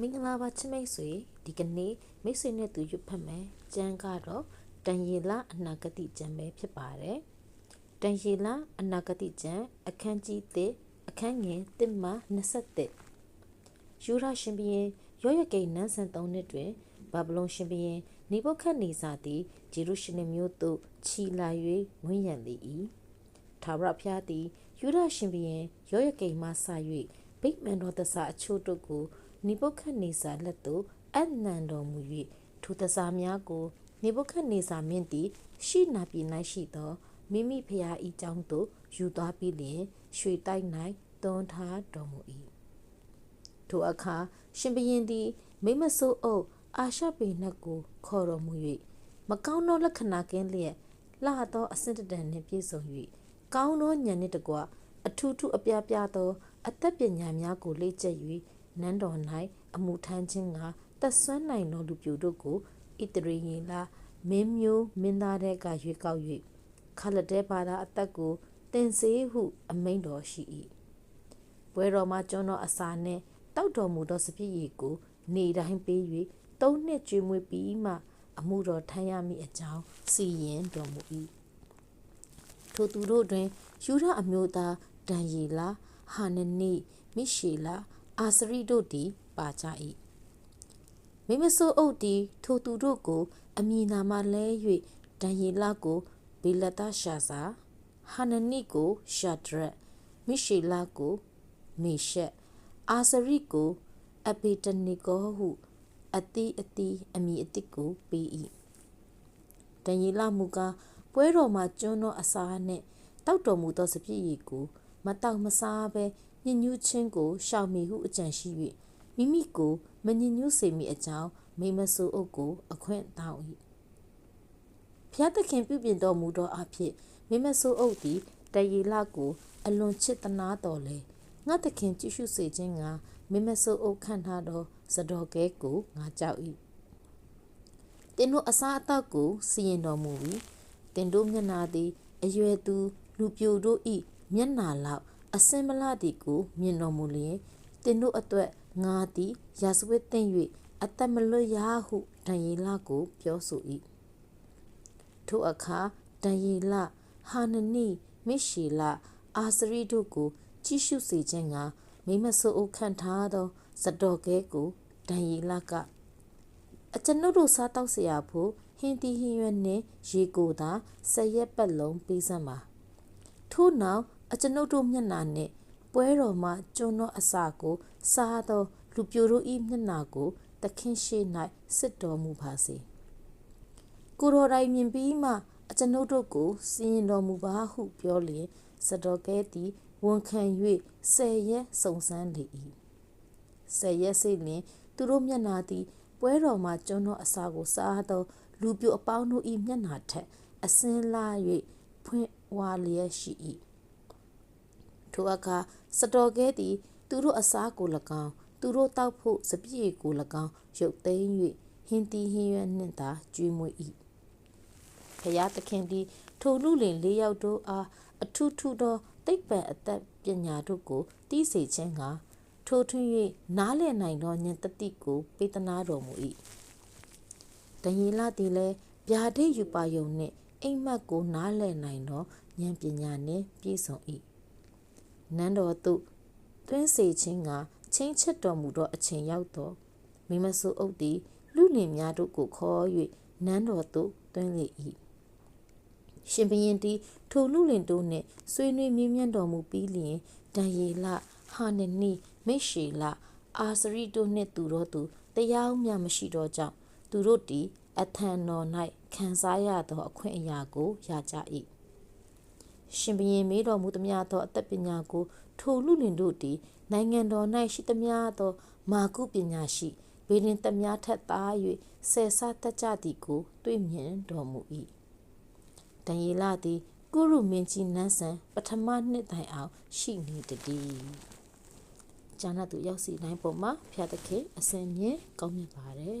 မင်္ဂလာပါချစ်မိတ်ဆွေဒီကနေ့မိတ်ဆွေနဲ့သူရွတ်ဖတ်မယ်ကျမ်းကတော့တန်ရီလာအနာဂတိကျမ်းပဲဖြစ်ပါတယ်တန်ရီလာအနာဂတိကျမ်းအခန်းကြီး1အခန်းငယ်1မှ27ယူရရှင်ဘီရင်ရောရကိန်းနန်းဆန်3နှစ်တွင်ဘာဗလုန်ရှင်ဘီရင်နေဘုခတ်နေစာသည်ဂျေရုရှလင်မြို့သို့ခြီလာ၍ဝန်းရံလေ၏ထာဝရဘုရားသည်ယူရရှင်ဘီရင်ရောရကိန်းမှဆ၍ဗိမာန်တော်သစာအချို့တို့ကို နေဘုခတ်နေစာလက်သို့အနံတော်မူ၍ထိုသစာများကိုနေဘုခတ်နေစာမင်းသည်ရှိနာပြည်၌ရှိသောမိမိဖရာဤကြောင့်သို့ယူသွားပြီးလျင်ရွှေတိုက်၌တွန်းထားတော်မူ၏ထိုအခါရှင်ဘရင်သည် မိမဆိုးအုပ်အာရှပေနှက်ကိုခေါ်တော်မူ၍မကောင်းသောလက္ခဏာကင်းလျက်လှသောအစင်တတန်နှင့်ပြည့်စုံ၍ကောင်းသောဉာဏ်နှင့်တကွအထူးထူးအပြားပြားသော အသက်ပညာများကိုလေ့ကျက်၍ နန်းတော်၌အမှုထမ်းခြင်းကသက်ဆွမ်းနိုင်သောလူပြိုတို့ကိုဣတရေရင်လာမင်းမျိုးမင်းသားတဲ့ကရွေးကောက်၍ခလတဲပါတာအသက်ကိုတင်စေဟု အမိန်တော်ရှိ၏ဘွဲတော်မှာကျွန်းတော်အစာနှင့်တောက်တော်မူသောစပြည့်ရည်ကိုနေတိုင်းပေး၍သုံးနှစ်ကျွေးမွေးပြီးမှ အမှုတော်ထမ်းရမည့်အကြောင်းစီရင်တော်မူ၏ထိုသူတို့တွင်ယူရအမျိုးသားဒံယေလာဟာနနိမိရှေလာ အာစရိတို့သည်ပါကြ၏မိမဆိုးအုပ်သည်ထိုသူတို့ကို အမည်နာမလဲ၍ဒံယေလကိုဘေလတရှာစာဟာနနိကိုရှာဒရက်မိရှေလကိုမေရှက်အာစရိကိုအပေတနီကိုဟုအတိအတိအမည်အတိကိုပေး၏ဒံယေလမူကားပွဲတော်မှာကျွန်းသောအစာနှင့်တောက်တော်မူသောစပြည့်ရည်ကို မတောက်မစားဘဲ ညညူးချင်းကိုရှောင်မီဟုအကြံရှိ၍မိမိကိုမညညူးစေမိအကြောင်းမိမဆူအုပ်ကိုအခွင့်တောင်း၏ဖျားသခင်ပြုပြင်တော်မူသောအဖြစ်မိမဆူအုပ်သည်တရေလကို အလွန်ချစ်သနာတော်လေငါသခင်ကြည့်ရှုစေခြင်းကမိမဆူအုပ်ခန့်ထားသောစတော်ကဲကိုငါကြောက်၏တင်တို့အစားအသောက်ကိုစီရင်တော်မူပြီးတင်တို့မျက်နာသည်အရွယ်သူလူပြိုတို့ဤမျက်နာလောက် အစင်မလာသည်ကိုမြင်တော်မူလျင်တင်တို့အတွက်ငါသည်ရာဇဝတ်သိမ့်၍အသက်မလွတ်ရဟုဒံယေလကိုပြောဆို၏ထိုအခါဒံယေလဟာနနိမိရှေလအာစရိတို့ကိုကြည့်ရှုစေခြင်းကမိမဆိုးအုပ်ခန့်ထားသောဇတော်ကဲကိုဒံယေလကအကျွန်ုပ်တို့စားတောက်เสียဖို့ဟင်းတီဟင်းရွက်နှင့်ရေကိုသာဆက်ရက်ပတ်လုံးပေးစမ်းပါထို့နောက် အကျွန်ုပ်တို့မျက်နာနှင့် ပွဲတော်မှကျွန်းသောအစာကို စားသော လူပြိုတို့၏မျက်နာကို သခင်ရှိ၌စစ်တော်မူပါစေကိုတော်တိုင်မြင်ပြီးမှ အကျွန်ုပ်တို့ကိုစီရင်တော်မူပါဟုပြောလျင်စတော်ကဲသည်ဝန်ခံ၍ဆယ်ရက်စုံစမ်းလေ၏ဆယ်ရက်စိလျင်သူတို့မျက်နာသည်ပွဲတော်မှကျွန်းသောအစာကိုစားသော လူပြိုအပေါင်းတို့၏မျက်နာထက်အစင်းလာ၍ဖွင့်ဝါလျက်ရှိ၏ ထိုအခါစတော်ကဲသည်သူတို့အစားကို၎င်းသူတို့တောက်ဖို့စပြည့်ကို၎င်းရုပ်သိမ်း၍ဟင်းတီဟင်းရွက်နှင့်သာကျွေးမွေး၏ဖျားသခင်သည်ထိုလူလင်လေးယောက်တို့အားအထူးထူးသောတိတ်ပံအသက်ပညာတို့ကိုတီးစေခြင်းကထိုထွင်း၍နားလည်နိုင်သောဉာဏ်တတိကိုပေးသနာတော်မူ၏တရင်လာသည်လည်းဗျာဒိတ်ယူပါယုံနှင့်အိမ်မက်ကိုနားလည်နိုင်သောဉာဏ်ပညာနှင့်ပြည့်စုံ၏ နန်းတော်သို့တွင်းစေခြင်းကချင်းချက်တော်မူသောအချိန်ရောက်သောမိမဆုအုပ်သည်လူလင်များတို့ကိုခေါ်၍နန်းတော်သို့တွင်းလေ၏ရှင်ဘရင်သည်ထိုလူလင်တို့နှင့်ဆွေးနွေးမြင်းမြတ်တော်မူပြီးလျင်ဒံယေလဟာနနီမိရှေလအာစရိတို့နှင့်သူတို့သူတရားမျှမရှိသောကြောင့်သူတို့သည်အထံတော်၌ခံစားရသောအခွင့်အရာကိုရကြ၏ ရှင်ဘရင်မေးတော်မူသမျှသောအသက်ပညာကိုထိုလူလင်တို့သည်နိုင်ငံတော်၌ရှိသမျှသောမာကုပညာရှိဗေဒင်သမျှထက်သား၍ဆယ်ဆတတ်ကြသည်ကို တွေ့မြင်တော်မူ၏တန်ယေလသည်ကုရုမင်းကြီးနန်းဆန်ပထမနှစ်တိုင်အောင် ရှိနေတည်းဂျာနတ်သူရောက်စီတိုင်းပေါ်မှာဖျားသခင်အစင်မြင်ကောင်းမြတ်ပါတယ်